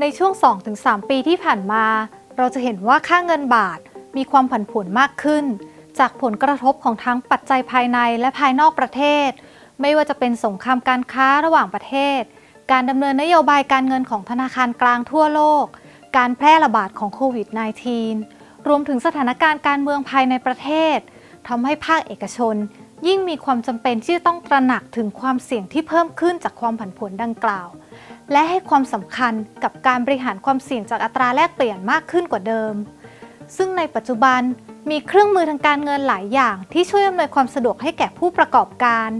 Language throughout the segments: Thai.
ในช่วง 2-3 ปีที่ผ่านมา เราจะเห็นว่าค่าเงินบาทมีความผันผวนมากขึ้น จากผลกระทบของทั้งปัจจัยภายในและภายนอกประเทศ ไม่ว่าจะเป็นสงครามการค้าระหว่างประเทศ การดำเนินนโยบายการเงินของธนาคารกลางทั่วโลก การแพร่ระบาดของโควิด -19 รวมถึงสถานการณ์การเมืองภายในประเทศทำให้ภาคเอกชน ยิ่งมีความจำเป็นที่จะต้องตระหนักถึงความเสี่ยงที่เพิ่มขึ้นจากความผันผวนดังกล่าว และให้ความสำคัญกับการบริหารความเสี่ยงจากอัตราแลกเปลี่ยนมากขึ้นกว่าเดิม ซึ่งในปัจจุบันมีเครื่องมือทางการเงินหลายอย่าง ที่ช่วยอำนวยความสะดวกให้แก่ผู้ประกอบการ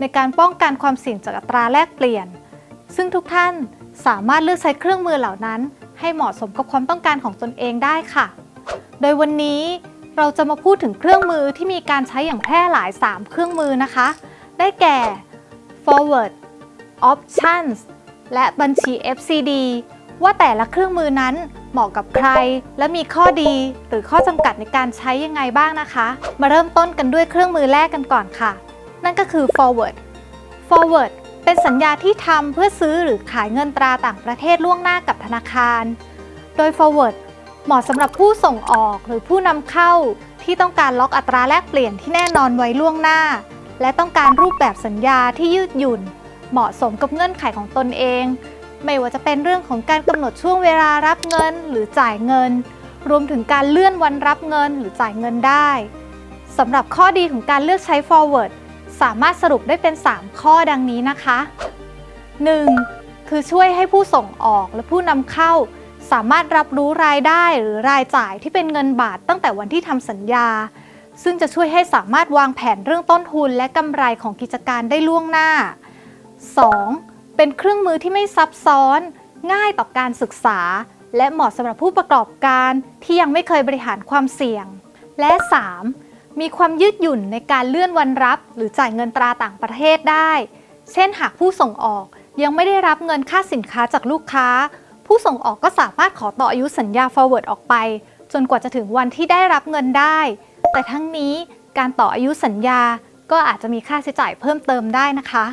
ในการป้องกันความเสี่ยงจากอัตราแลกเปลี่ยน ซึ่งทุกท่านสามารถเลือกใช้เครื่องมือเหล่านั้น ให้เหมาะสมกับความต้องการของตนเองได้ค่ะ โดยวันนี้ เราจะมาพูดถึงเครื่องมือที่มีการใช้อย่างแพร่หลาย 3 เครื่องมือนะคะ ได้แก่ forward options และบัญชี FCD ว่าแต่ละเครื่องมือนั้นเหมาะกับใคร และมีข้อดีหรือข้อจำกัดในการใช้ยังไงบ้างนะคะ มาเริ่มต้นกันด้วยเครื่องมือแรกกันก่อนค่ะ นั่นก็คือ forward forward เป็นสัญญาที่ทำเพื่อซื้อหรือขายเงินตราต่างประเทศล่วงหน้ากับธนาคาร โดย forward เหมาะสำหรับผู้ส่งออกหรือผู้นำเข้าที่ต้องการล็อกอัตราแลกเปลี่ยนที่แน่นอนไว้ล่วงหน้า และต้องการรูปแบบสัญญาที่ยืดหยุ่น เหมาะสมกับเงื่อนไขของตนเอง ไม่ว่าจะเป็นเรื่องของการกำหนดช่วงเวลารับเงินหรือจ่ายเงิน รวมถึงการเลื่อนวันรับเงินหรือจ่ายเงินได้สำหรับข้อดีของการเลือกใช้ forward สามารถสรุปได้เป็น 3 ข้อดังนี้นะคะ 1. คือช่วยให้ผู้ส่งออกและผู้นำเข้า สามารถรับรู้รายได้หรือรายจ่ายที่เป็นเงินบาทตั้งแต่วันที่ทำสัญญา ซึ่งจะช่วยให้สามารถวางแผนเรื่องต้นทุนและกำไรของกิจการได้ล่วงหน้า 2. เป็นเครื่องมือที่ไม่ซับซ้อน ง่ายต่อการศึกษา และเหมาะสำหรับผู้ประกอบการที่ยังไม่เคยบริหารความเสี่ยง และ 3. มีความยืดหยุ่นในการเลื่อนวันรับ หรือจ่ายเงินตราต่างประเทศได้ เช่นหากผู้ส่งออกยังไม่ได้รับเงินค่าสินค้าจากลูกค้า ผู้ส่งออกก็สามารถขอต่ออายุสัญญา forward ออกไป จนกว่าจะถึงวันที่ได้รับเงินได้ แต่ทั้งนี้การต่ออายุสัญญาก็อาจจะมีค่าใช้จ่ายเพิ่มเติมได้นะคะ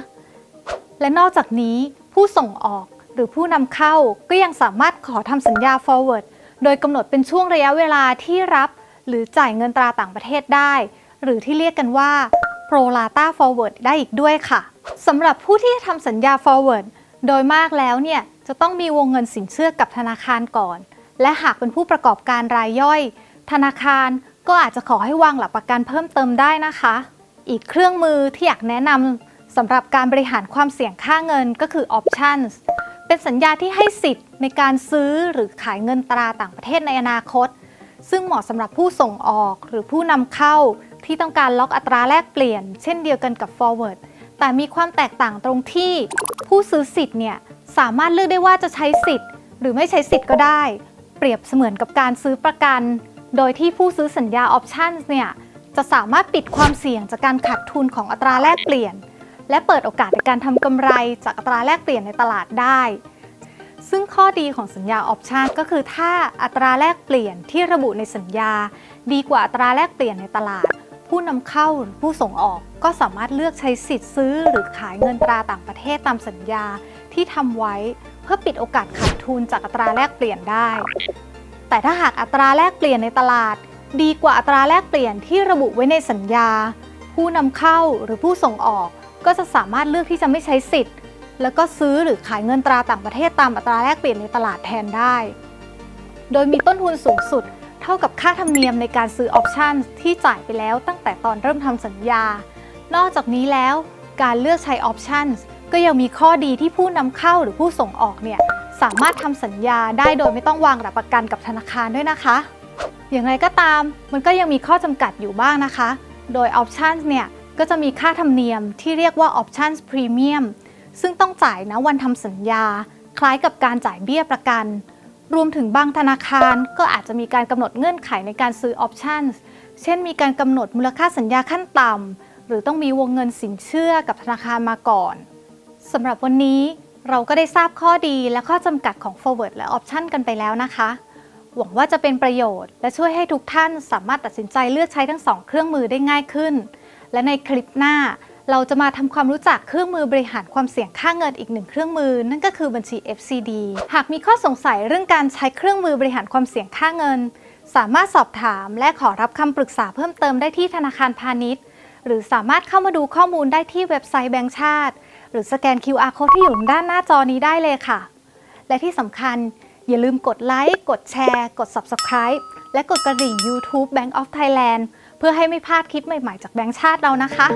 และนอกจากนี้ผู้ส่งออกหรือผู้นำเข้าก็ยังสามารถขอทำสัญญา forward โดยกำหนดเป็นช่วงระยะเวลาที่รับ หรือจ่ายเงินตราต่างประเทศได้ หรือที่เรียกกันว่า pro rata forward ได้อีกด้วยค่ะสำหรับผู้ที่ทำสัญญา forward โดยมากแล้วเนี่ยจะต้องมีวงเงินสินเชื่อกับธนาคารก่อน และหากเป็นผู้ประกอบการรายย่อย ธนาคารก็อาจจะขอให้วางหลักประกันเพิ่มเติมได้นะคะ อีกเครื่องมือที่อยากแนะนำสำหรับการบริหารความเสี่ยงค่าเงินก็คือ options เป็นสัญญาที่ให้สิทธิ์ในการซื้อหรือขายเงินตราต่างประเทศในอนาคต ซึ่งเหมาะสำหรับผู้ส่งออกหรือผู้นำเข้าที่ต้องการล็อกอัตราแลกเปลี่ยน เช่นเดียวกันกับ forward แต่มีความแตกต่างตรงที่ผู้ซื้อสิทธิ์เนี่ยสามารถเลือกได้ว่าจะใช้สิทธิ์ หรือไม่ใช้สิทธิ์ก็ได้ เปรียบเสมือนกับการซื้อประกัน โดยที่ผู้ซื้อสัญญา options เนี่ยจะสามารถปิดความเสี่ยงจากการขาดทุนของอัตราแลกเปลี่ยน และเปิดโอกาสในการทำกำไรจากอัตราแลกเปลี่ยนในตลาดได้ ซึ่งข้อดีของสัญญาออปชันก็คือถ้าอัตราแลกเปลี่ยนที่ระบุในสัญญา ดีกว่าอัตราแลกเปลี่ยนในตลาด ผู้นำเข้าหรือผู้ส่งออกก็สามารถเลือกใช้สิทธิ์ซื้อหรือขายเงินตราต่างประเทศตามสัญญาที่ทำไว้เพื่อปิดโอกาสขาดทุนจากอัตราแลกเปลี่ยนได้ แต่ถ้าหากอัตราแลกเปลี่ยนในตลาด ดีกว่าอัตราแลกเปลี่ยนที่ระบุไว้ในสัญญา ผู้นำเข้าหรือผู้ส่งออก ก็จะสามารถเลือกที่จะไม่ใช้สิทธิ์ แล้วก็ซื้อหรือขายเงินตราต่างประเทศตามอัตราแลกเปลี่ยนในตลาดแทนได้ โดยมีต้นทุนสูงสุด ท่ากับค่าธรรมเนียมในการซื้อออปชันที่จ่ายไปแล้วตั้งแต่ตอนเริ่มทำสัญญา นอกจากนี้แล้วการเลือกใช้ออปชันก็ยังมีข้อดีที่ผู้นำเข้าหรือผู้ส่งออกเนี่ยสามารถทำสัญญาได้โดยไม่ต้องวางหลักประกันกับธนาคารด้วยนะคะ อย่างไรก็ตามมันก็ยังมีข้อจำกัดอยู่บ้างนะคะ โดยออปชันเนี่ยก็จะมีค่าธรรมเนียมที่เรียกว่าออปชันพรีเมียมซึ่งต้องจ่ายนะวันทำสัญญา คล้ายกับการจ่ายเบี้ยประกัน รวมถึงบางธนาคารก็อาจจะมีการกำหนดเงื่อนไขในการซื้อออปชั่น เช่นมีการกำหนดมูลค่าสัญญาขั้นต่ำหรือต้องมีวงเงินสินเชื่อกับธนาคารมาก่อนสำหรับวันนี้เราก็ได้ทราบข้อดีและข้อจำกัดของ forward และ option กันไปแล้วนะคะ หวังว่าจะเป็นประโยชน์ และช่วยให้ทุกท่านสามารถตัดสินใจเลือกใช้ทั้งสองเครื่องมือได้ง่ายขึ้น และในคลิปหน้าเราจะมาทำความรู้จักเครื่องมือบริหารความเสี่ยงค่าเงินอีกหนึ่งเครื่องมือ นั่นก็คือบัญชี FCD หากมีข้อสงสัยเรื่องการใช้เครื่องมือบริหารความเสี่ยงค่าเงิน สามารถสอบถามและขอรับคำปรึกษาเพิ่มเติมได้ที่ธนาคารพาณิชย์ หรือสามารถเข้ามาดูข้อมูลได้ที่เว็บไซต์แบงก์ชาติ หรือสแกน QR code ที่อยู่ด้านหน้าจอนี้ได้เลยค่ะ และที่สำคัญอย่าลืมกดไลค์กดแชร์ กด Subscribe และกดกระดิ่ง YouTube Bank of Thailand เพื่อให้ไม่พลาดคลิปใหม่ ๆ จากแบงก์ชาติเรานะคะ